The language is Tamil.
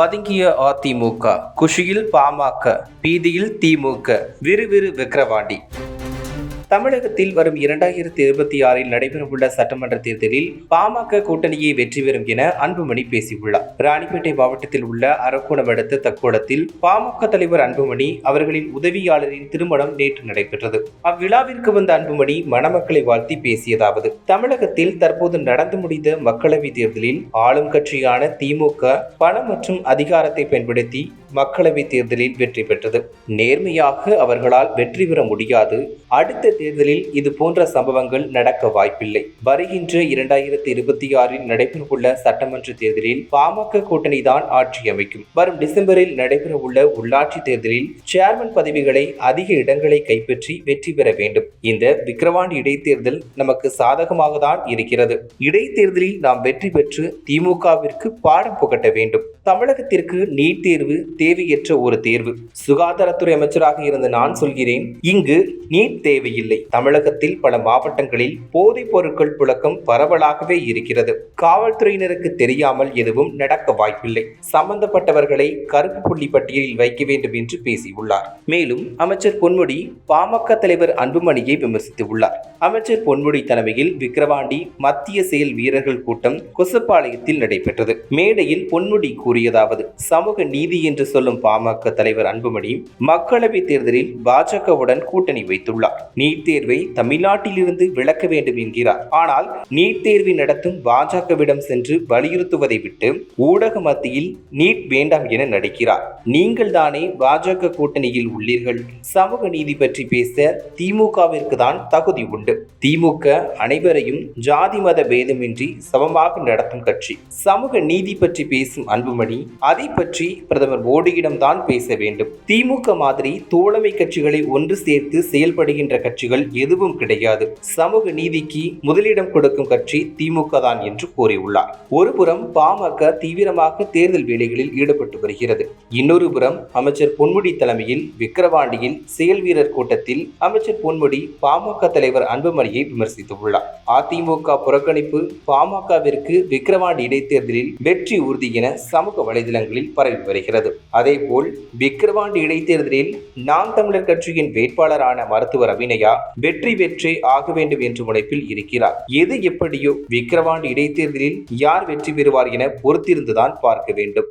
பதுங்கிய அதிமுக குஷியில் பாமக பீதியில் திமுக விறுவிறு விக்கிரவாண்டி. தமிழகத்தில் வரும் இரண்டாயிரத்தி இருபத்தி ஆறில் நடைபெறவுள்ள சட்டமன்ற தேர்தலில் பாமக கூட்டணியை வெற்றி பெறும் என அன்புமணி பேசியுள்ளார். ராணிப்பேட்டை மாவட்டத்தில் உள்ள அரக்கோணம் அடுத்த தக்கோடத்தில் பாமக தலைவர் அன்புமணி அவர்களின் உதவியாளரின் திருமணம் நேற்று நடைபெற்றது. அவ்விழாவிற்கு வந்த அன்புமணி மணமக்களை வாழ்த்தி பேசியதாவது தமிழகத்தில் தற்போது நடந்து முடிந்த மக்களவைத் தேர்தலில் ஆளும் கட்சியான திமுக பணம் மற்றும் அதிகாரத்தை பயன்படுத்தி மக்களவைத் தேர்தலில் வெற்றி பெற்றது. நேர்மையாக அவர்களால் வெற்றி பெற முடியாது. அடுத்த தேர்தலில் இது போன்ற சம்பவங்கள் நடக்க வாய்ப்பில்லை. வருகின்ற இரண்டாயிரத்தி இருபத்தி ஆறில் நடைபெறவுள்ள சட்டமன்ற தேர்தலில் பாமக கூட்டணி தான் ஆட்சி அமைக்கும். வரும் டிசம்பரில் நடைபெறவுள்ள உள்ளாட்சி தேர்தலில் சேர்மன் பதவிகளை அதிக இடங்களை கைப்பற்றி வெற்றி பெற வேண்டும். இந்த விக்கிரவாண்டி இடைத்தேர்தல் நமக்கு சாதகமாக தான் இருக்கிறது. இடைத்தேர்தலில் நாம் வெற்றி பெற்று திமுகவிற்கு பாடம் புகட்ட வேண்டும். தமிழகத்திற்கு நீட் தேர்வு தேவையற்ற ஒரு தேர்வு. சுகாதாரத்துறை அமைச்சராக இருந்த நான் சொல்கிறேன் இங்கு நீட் தேவையில்லை. தமிழகத்தில் பல மாவட்டங்களில் போதைப் பொருட்கள் புழக்கம் பரவலாகவே இருக்கிறது. காவல்துறையினருக்கு தெரியாமல் எதுவும் நடக்க வாய்ப்பில்லை. சம்பந்தப்பட்டவர்களை கருப்பு புள்ளி பட்டியலில் வைக்க வேண்டும் என்று பேசியுள்ளார். மேலும் அமைச்சர் பொன்முடி பாமக தலைவர் அன்புமணியை விமர்சித்துள்ளார். அமைச்சர் பொன்முடி தலைமையில் விக்கிரவாண்டி மத்திய செயல் வீரர்கள் கூட்டம் கொசப்பாளையத்தில் நடைபெற்றது. மேடையில் பொன்முடி கூறியதாவது சமூக நீதி என்று சொல்லும் பாமக தலைவர் அன்புமணி மக்களவைத் தேர்தலில் பாஜகவுடன் கூட்டணி வைத்துள்ளார். நீட் தேர்வை தமிழ்நாட்டிலிருந்து விளக்க வேண்டும் என்கிறார். ஆனால் நீட் தேர்வை நடத்தும் பாஜகவிடம் சென்று வலியுறுத்துவதை விட்டு ஊடக மத்தியில் நீட் வேண்டாம் என நடிக்கிறார். நீங்கள் தானே பாஜக கூட்டணியில் உள்ளீர்கள். சமூக நீதி பற்றி பேச திமுகவிற்கு தான் தகுதி உண்டு. திமுக அனைவரையும் ஜாதி மத பேதமின்றி சமமாக நடத்தும் கட்சி. சமூக நீதி பற்றி பேசும் அன்புமணி அதை பற்றி பிரதமர் மோடி தான் பேச வேண்டும். திமுக மாதிரி தோழமை கட்சிகளை ஒன்று சேர்த்து செயல்படுகின்ற கட்சிகள் எதுவும் கிடையாது. சமூக நீதிக்கு முதலிடம் கொடுக்கும் கட்சி திமுக தான் என்று கூறியுள்ளார். ஒருபுறம் பாமக தீவிரமாக தேர்தல் வேலைகளில் ஈடுபட்டு வருகிறது. இன்னொரு புறம் அமைச்சர் பொன்முடி தலைமையில் விக்கிரவாண்டியில் செயல் வீரர் கூட்டத்தில் அமைச்சர் பொன்முடி பாமக தலைவர் அன்புமணியை விமர்சித்துள்ளார். அதிமுக புறக்கணிப்பு பாமகவிற்கு விக்கிரவாண்டி இடைத்தேர்தலில் வெற்றி உறுதி என சமூக வலைதளங்களில் பரவி வருகிறது. அதேபோல் விக்கிரவாண்டி இடைத்தேர்தலில் நாம் தமிழர் கட்சியின் வேட்பாளரான மருத்துவர் அபிநயா வெற்றி வெற்றி ஆக வேண்டும் என்ற முனைப்பில் இருக்கிறார். எது எப்படியோ விக்கிரவாண்டி இடைத்தேர்தலில் யார் வெற்றி பெறுவார் என பொறுத்திருந்துதான் பார்க்க வேண்டும்.